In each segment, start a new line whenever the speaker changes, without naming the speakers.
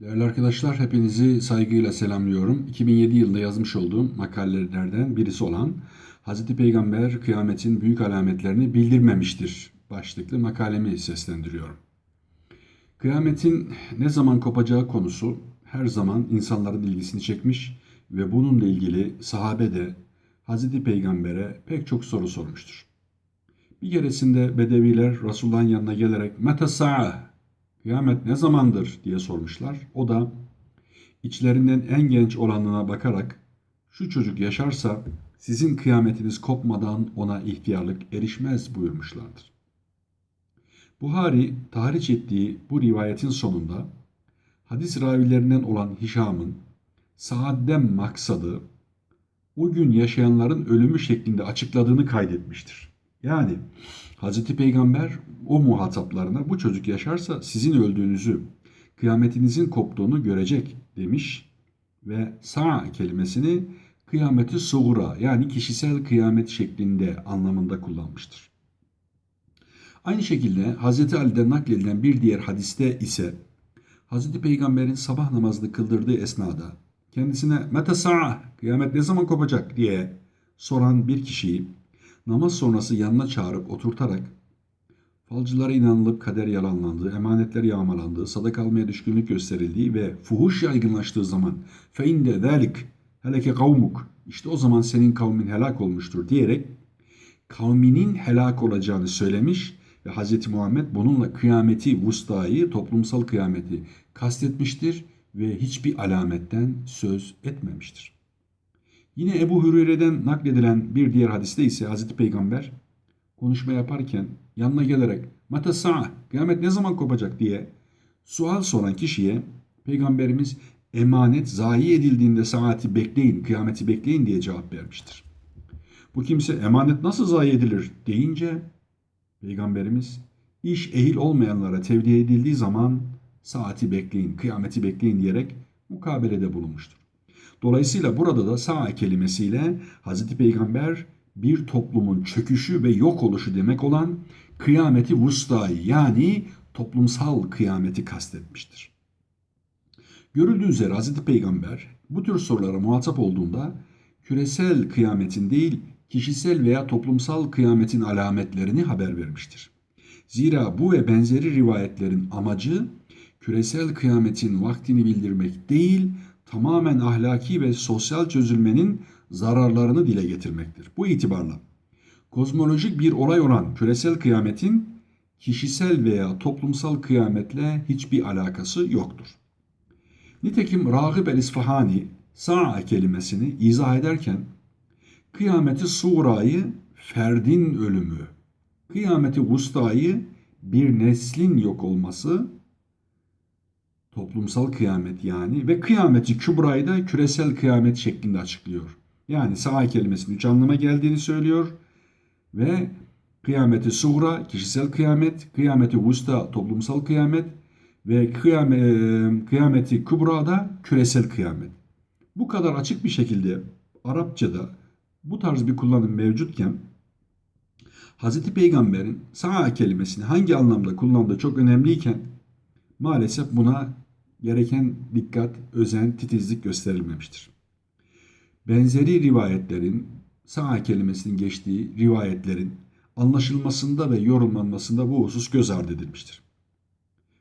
Değerli arkadaşlar, hepinizi saygıyla selamlıyorum. 2007 yılında yazmış olduğum makalelerden birisi olan Hazreti Peygamber kıyametin büyük alametlerini bildirmemiştir başlıklı makalemi seslendiriyorum. Kıyametin ne zaman kopacağı konusu her zaman insanların ilgisini çekmiş ve bununla ilgili sahabe de Hazreti Peygamber'e pek çok soru sormuştur. Bir keresinde Bedeviler Resulullah'ın yanına gelerek "Mete sa'a?" Kıyamet ne zamandır diye sormuşlar. O da içlerinden en genç olanına bakarak şu çocuk yaşarsa sizin kıyametiniz kopmadan ona ihtiyarlık erişmez buyurmuşlardır. Buhari tahriş ettiği bu rivayetin sonunda hadis ravilerinden olan Hişam'ın saatten maksadı o gün yaşayanların ölümü şeklinde açıkladığını kaydetmiştir. Yani Hazreti Peygamber o muhataplarına bu çocuk yaşarsa sizin öldüğünüzü, kıyametinizin koptuğunu görecek demiş ve sa kelimesini kıyameti suğra yani kişisel kıyamet şeklinde anlamında kullanmıştır. Aynı şekilde Hazreti Ali'den nakledilen bir diğer hadiste ise Hazreti Peygamber'in sabah namazını kıldırdığı esnada kendisine mete sa'a kıyamet ne zaman kopacak diye soran bir kişiyi namaz sonrası yanına çağırıp oturtarak falcılara inanılıp kader yalanlandığı, emanetler yağmalandığı, sadak almaya düşkünlük gösterildiği ve fuhuş yaygınlaştığı zaman feinde zelik heleke kavmuk işte o zaman senin kavmin helak olmuştur diyerek kavminin helak olacağını söylemiş ve Hz. Muhammed bununla kıyameti, vustayı, toplumsal kıyameti kastetmiştir ve hiçbir alametten söz etmemiştir. Yine Ebu Hüreyre'den nakledilen bir diğer hadiste ise Hazreti Peygamber konuşma yaparken yanına gelerek Mata sa'a kıyamet ne zaman kopacak diye sual soran kişiye Peygamberimiz emanet zayi edildiğinde saati bekleyin, kıyameti bekleyin diye cevap vermiştir. Bu kimse emanet nasıl zayi edilir deyince Peygamberimiz iş ehil olmayanlara tevdi edildiği zaman saati bekleyin, kıyameti bekleyin diyerek mukabelede bulunmuştur. Dolayısıyla burada da sa'a kelimesiyle Hazreti Peygamber bir toplumun çöküşü ve yok oluşu demek olan kıyameti vustayı yani toplumsal kıyameti kastetmiştir. Görüldüğü üzere Hazreti Peygamber bu tür sorulara muhatap olduğunda küresel kıyametin değil kişisel veya toplumsal kıyametin alametlerini haber vermiştir. Zira bu ve benzeri rivayetlerin amacı küresel kıyametin vaktini bildirmek değil, tamamen ahlaki ve sosyal çözülmenin zararlarını dile getirmektir. Bu itibarla kozmolojik bir olay olan küresel kıyametin kişisel veya toplumsal kıyametle hiçbir alakası yoktur. Nitekim Ragıb el-İsfahani sa'a kelimesini izah ederken kıyameti surayı ferdin ölümü, kıyameti vustayı bir neslin yok olması, toplumsal kıyamet yani ve kıyameti kübrayı da küresel kıyamet şeklinde açıklıyor. Yani sa'a kelimesinin üç anlama geldiğini söylüyor ve kıyameti suğra kişisel kıyamet, kıyameti vusta toplumsal kıyamet ve kıyame, kıyameti kubra da küresel kıyamet. Bu kadar açık bir şekilde Arapçada bu tarz bir kullanım mevcutken Hz. Peygamber'in sa'a kelimesini hangi anlamda kullandığı çok önemliyken maalesef buna gereken dikkat, özen, titizlik gösterilmemiştir. Benzeri rivayetlerin, sa'a kelimesinin geçtiği rivayetlerin anlaşılmasında ve yorumlanmasında bu husus göz ardı edilmiştir.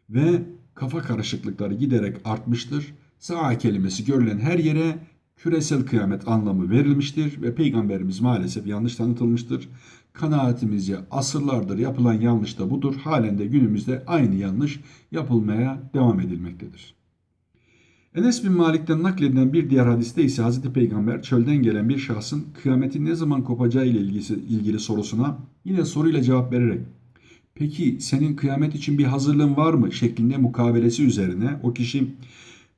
Ve kafa karışıklıkları giderek artmıştır. Sa'a kelimesi görülen her yere küresel kıyamet anlamı verilmiştir ve Peygamberimiz maalesef yanlış tanıtılmıştır. Kanaatimizce asırlardır yapılan yanlış da budur. Halen de günümüzde aynı yanlış yapılmaya devam edilmektedir. Enes bin Malik'ten nakledilen bir diğer hadiste ise Hazreti Peygamber çölden gelen bir şahsın kıyametin ne zaman kopacağı ile ilgili, ilgili sorusuna yine soruyla cevap vererek peki senin kıyamet için bir hazırlığın var mı şeklinde mukabelesi üzerine o kişi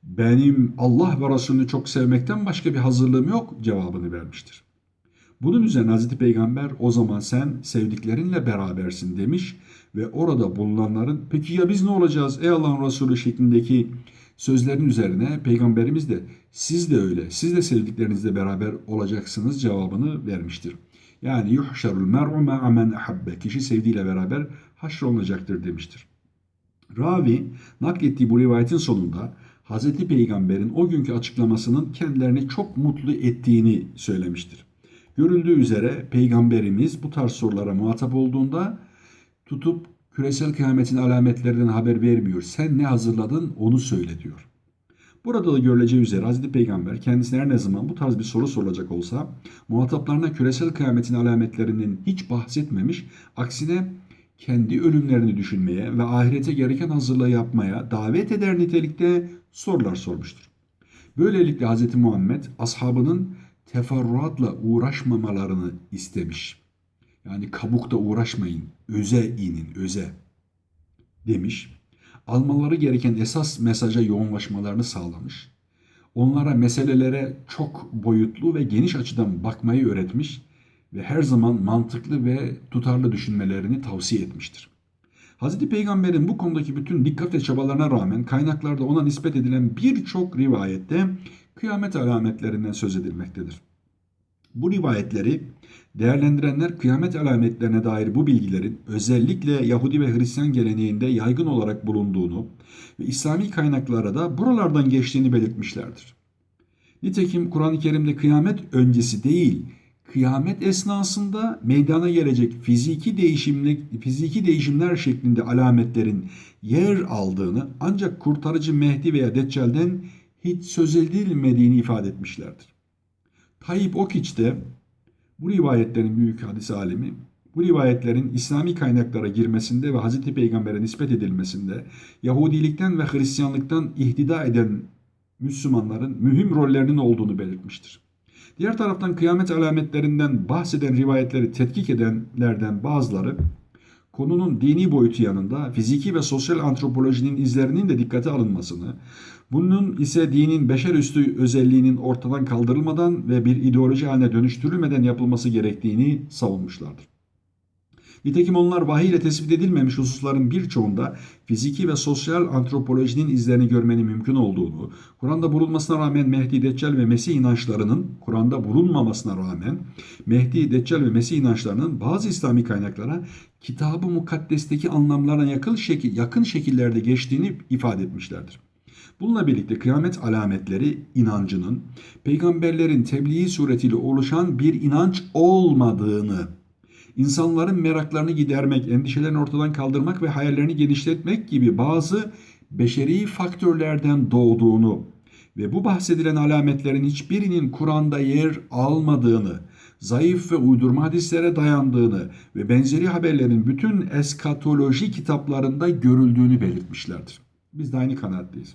benim Allah ve Resulünü çok sevmekten başka bir hazırlığım yok cevabını vermiştir. Bunun üzerine Hazreti Peygamber o zaman sen sevdiklerinle berabersin demiş ve orada bulunanların peki ya biz ne olacağız ey Allah'ın Resulü şeklindeki sözlerin üzerine Peygamberimiz de siz de öyle siz de sevdiklerinizle beraber olacaksınız cevabını vermiştir. Yani yuhşarul mer'u ma'a men ahabbe kişi sevdiğiyle beraber haşrolunacaktır demiştir. Ravi naklettiği bu rivayetin sonunda Hazreti Peygamber'in o günkü açıklamasının kendilerini çok mutlu ettiğini söylemiştir. Görüldüğü üzere Peygamberimiz bu tarz sorulara muhatap olduğunda tutup küresel kıyametin alametlerinden haber vermiyor. Sen ne hazırladın onu söyle diyor. Burada da görüleceği üzere Hazreti Peygamber kendisine her ne zaman bu tarz bir soru sorulacak olsa muhataplarına küresel kıyametin alametlerinden hiç bahsetmemiş, aksine kendi ölümlerini düşünmeye ve ahirete gereken hazırlığı yapmaya davet eder nitelikte sorular sormuştur. Böylelikle Hz. Muhammed ashabının teferruatla uğraşmamalarını istemiş. Yani kabukta uğraşmayın, öze inin, öze demiş. Almaları gereken esas mesaja yoğunlaşmalarını sağlamış. Onlara meselelere çok boyutlu ve geniş açıdan bakmayı öğretmiş ve her zaman mantıklı ve tutarlı düşünmelerini tavsiye etmiştir. Hz. Peygamber'in bu konudaki bütün dikkat ve çabalarına rağmen kaynaklarda ona nispet edilen birçok rivayette kıyamet alametlerinden söz edilmektedir. Bu rivayetleri değerlendirenler kıyamet alametlerine dair bu bilgilerin özellikle Yahudi ve Hristiyan geleneğinde yaygın olarak bulunduğunu ve İslami kaynaklara da buralardan geçtiğini belirtmişlerdir. Nitekim Kur'an-ı Kerim'de kıyamet öncesi değil, kıyamet esnasında meydana gelecek fiziki değişimlik fiziki değişimler şeklinde alametlerin yer aldığını ancak kurtarıcı Mehdi veya Deccal'den hiç söz edilmediğini ifade etmişlerdir. Tayyip Okiç de bu rivayetlerin büyük hadis alemi bu rivayetlerin İslami kaynaklara girmesinde ve Hz. Peygamber'e nispet edilmesinde Yahudilikten ve Hristiyanlıktan ihtida eden Müslümanların mühim rollerinin olduğunu belirtmiştir. Diğer taraftan kıyamet alametlerinden bahseden rivayetleri tetkik edenlerden bazıları konunun dini boyutu yanında fiziki ve sosyal antropolojinin izlerinin de dikkate alınmasını, bunun ise dinin beşer üstü özelliğinin ortadan kaldırılmadan ve bir ideoloji haline dönüştürülmeden yapılması gerektiğini savunmuşlardır. Nitekim onlar vahiy ile tespit edilmemiş hususların birçoğunda fiziki ve sosyal antropolojinin izlerini görmenin mümkün olduğunu, Kur'an'da bulunmasına rağmen Mehdi, Deccal ve Mesih inançlarının, Kur'an'da bulunmamasına rağmen Mehdi, Deccal ve Mesih inançlarının bazı İslami kaynaklara kitabı mukaddesteki anlamlarına yakın, şekil, yakın şekillerde geçtiğini ifade etmişlerdir. Bununla birlikte kıyamet alametleri inancının peygamberlerin tebliği suretiyle oluşan bir inanç olmadığını insanların meraklarını gidermek, endişelerini ortadan kaldırmak ve hayallerini genişletmek gibi bazı beşeri faktörlerden doğduğunu ve bu bahsedilen alametlerin hiçbirinin Kur'an'da yer almadığını, zayıf ve uydurma hadislere dayandığını ve benzeri haberlerin bütün eskatoloji kitaplarında görüldüğünü belirtmişlerdir. Biz de aynı kanaatteyiz.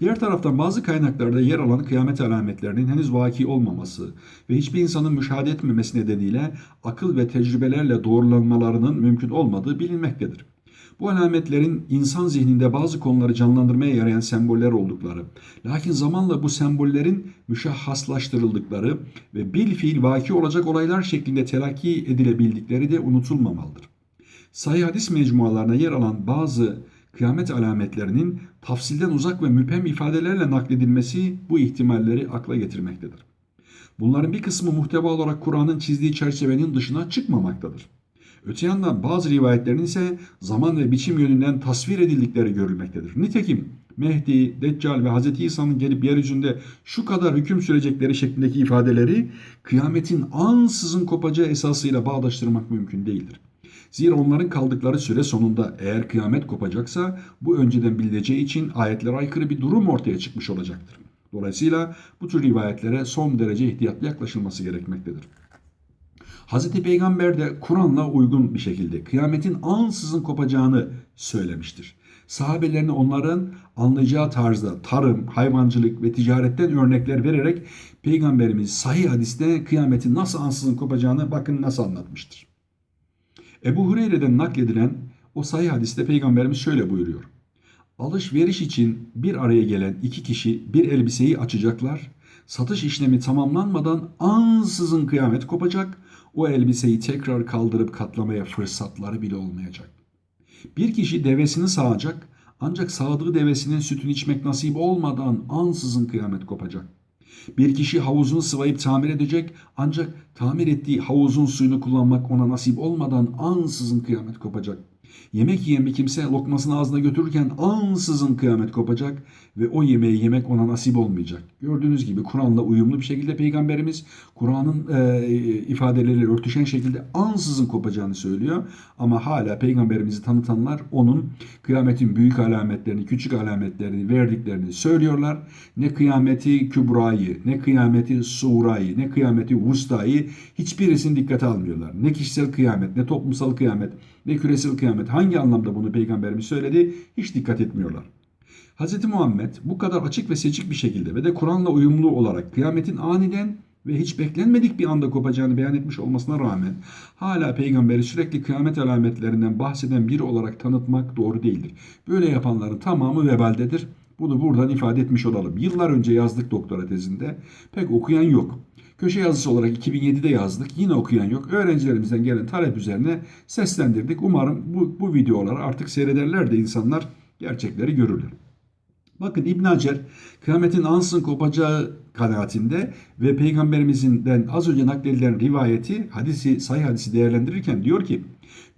Diğer taraftan bazı kaynaklarda yer alan kıyamet alametlerinin henüz vaki olmaması ve hiçbir insanın müşahede etmemesi nedeniyle akıl ve tecrübelerle doğrulanmalarının mümkün olmadığı bilinmektedir. Bu alametlerin insan zihninde bazı konuları canlandırmaya yarayan semboller oldukları, lakin zamanla bu sembollerin müşahhaslaştırıldıkları ve bil fiil vaki olacak olaylar şeklinde telakki edilebildikleri de unutulmamalıdır. Sahih hadis mecmualarına yer alan bazı kıyamet alametlerinin tafsilden uzak ve müphem ifadelerle nakledilmesi bu ihtimalleri akla getirmektedir. Bunların bir kısmı muhteva olarak Kur'an'ın çizdiği çerçevenin dışına çıkmamaktadır. Öte yandan bazı rivayetlerin ise zaman ve biçim yönünden tasvir edildikleri görülmektedir. Nitekim Mehdi, Deccal ve Hz. İsa'nın gelip yeryüzünde şu kadar hüküm sürecekleri şeklindeki ifadeleri kıyametin ansızın kopacağı esasıyla bağdaştırmak mümkün değildir. Zira onların kaldıkları süre sonunda eğer kıyamet kopacaksa bu önceden bilineceği için ayetlere aykırı bir durum ortaya çıkmış olacaktır. Dolayısıyla bu tür rivayetlere son derece ihtiyatlı yaklaşılması gerekmektedir. Hz. Peygamber de Kur'an'la uygun bir şekilde kıyametin ansızın kopacağını söylemiştir. Sahabelerine onların anlayacağı tarzda tarım, hayvancılık ve ticaretten örnekler vererek Peygamberimiz sahih hadiste kıyametin nasıl ansızın kopacağını bakın nasıl anlatmıştır. Ebu Hureyre'den nakledilen o sahih hadiste Peygamberimiz şöyle buyuruyor. Alışveriş için bir araya gelen iki kişi bir elbiseyi açacaklar. Satış işlemi tamamlanmadan ansızın kıyamet kopacak. O elbiseyi tekrar kaldırıp katlamaya fırsatları bile olmayacak. Bir kişi devesini sağacak ancak sağdığı devesinin sütünü içmek nasip olmadan ansızın kıyamet kopacak. Bir kişi havuzunu sıvayıp tamir edecek ancak tamir ettiği havuzun suyunu kullanmak ona nasip olmadan ansızın kıyamet kopacak. Yemek yiyen bir kimse lokmasını ağzına götürürken ansızın kıyamet kopacak ve o yemeği yemek ona nasip olmayacak. Gördüğünüz gibi Kur'an'la uyumlu bir şekilde Peygamberimiz Kur'an'ın e, ifadeleriyle örtüşen şekilde ansızın kopacağını söylüyor. Ama hala Peygamberimizi tanıtanlar onun kıyametin büyük alametlerini, küçük alametlerini verdiklerini söylüyorlar. Ne kıyameti kübrayı, ne kıyameti surayı, ne kıyameti vustayı hiçbirisini dikkate almıyorlar. Ne kişisel kıyamet, ne toplumsal kıyamet, ne küresel kıyamet hangi anlamda bunu Peygamberimiz söyledi hiç dikkat etmiyorlar. Hz. Muhammed bu kadar açık ve seçik bir şekilde ve de Kur'an'la uyumlu olarak kıyametin aniden ve hiç beklenmedik bir anda kopacağını beyan etmiş olmasına rağmen hala peygamberi sürekli kıyamet alametlerinden bahseden biri olarak tanıtmak doğru değildir. Böyle yapanların tamamı vebaldedir. Bunu buradan ifade etmiş olalım. Yıllar önce yazdık doktora tezinde. Pek okuyan yok. Köşe yazısı olarak 2007'de yazdık. Yine okuyan yok. Öğrencilerimizden gelen talep üzerine seslendirdik. Umarım bu, bu videoları artık seyrederler de insanlar gerçekleri görürler. Bakın İbn Hacer kıyametin ansın kopacağı kanaatinde ve peygamberimizden az önce nakledilen rivayeti, hadisi, sahih hadisi değerlendirirken diyor ki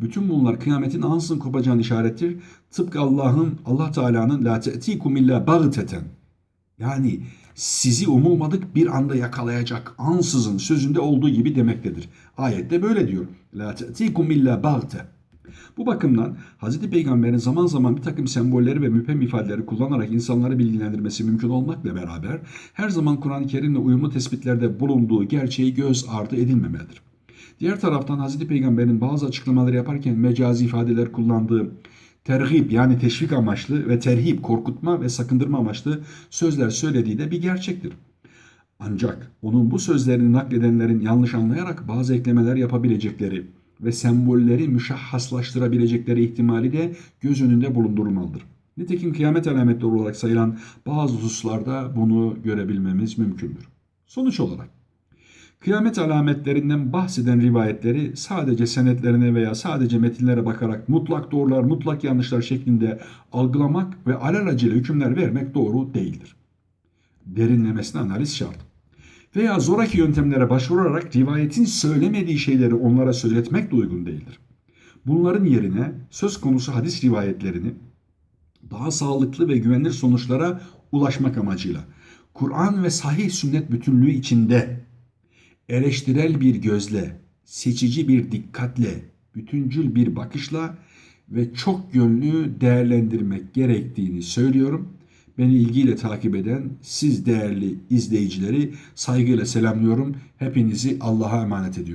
bütün bunlar kıyametin ansın kopacağını işarettir. Tıpkı Allah'ın, Allah Teala'nın la te'tikum illa bagteten. Yani sizi umulmadık bir anda yakalayacak ansızın sözünde olduğu gibi demektedir. Ayette böyle diyor. La te'tikum illa bagte. Bu bakımdan Hz. Peygamber'in zaman zaman bir takım sembolleri ve müphem ifadeleri kullanarak insanları bilgilendirmesi mümkün olmakla beraber her zaman Kur'an-ı Kerim'le uyumlu tespitlerde bulunduğu gerçeği göz ardı edilmemelidir. Diğer taraftan Hz. Peygamber'in bazı açıklamaları yaparken mecazi ifadeler kullandığı terhip yani teşvik amaçlı ve terhip korkutma ve sakındırma amaçlı sözler söylediği de bir gerçektir. Ancak onun bu sözlerini nakledenlerin yanlış anlayarak bazı eklemeler yapabilecekleri ve sembolleri müşahhaslaştırabilecekleri ihtimali de göz önünde bulundurulmalıdır. Nitekim kıyamet alametleri olarak sayılan bazı hususlarda bunu görebilmemiz mümkündür. Sonuç olarak kıyamet alametlerinden bahseden rivayetleri sadece senetlerine veya sadece metinlere bakarak mutlak doğrular, mutlak yanlışlar şeklinde algılamak ve alelacele hükümler vermek doğru değildir. Derinlemesine analiz şart veya zoraki yöntemlere başvurarak rivayetin söylemediği şeyleri onlara söyletmek de uygun değildir. Bunların yerine söz konusu hadis rivayetlerini daha sağlıklı ve güvenilir sonuçlara ulaşmak amacıyla Kur'an ve sahih sünnet bütünlüğü içinde eleştirel bir gözle, seçici bir dikkatle, bütüncül bir bakışla ve çok yönlü değerlendirmek gerektiğini söylüyorum. Beni ilgiyle takip eden siz değerli izleyicileri saygıyla selamlıyorum. Hepinizi Allah'a emanet ediyorum.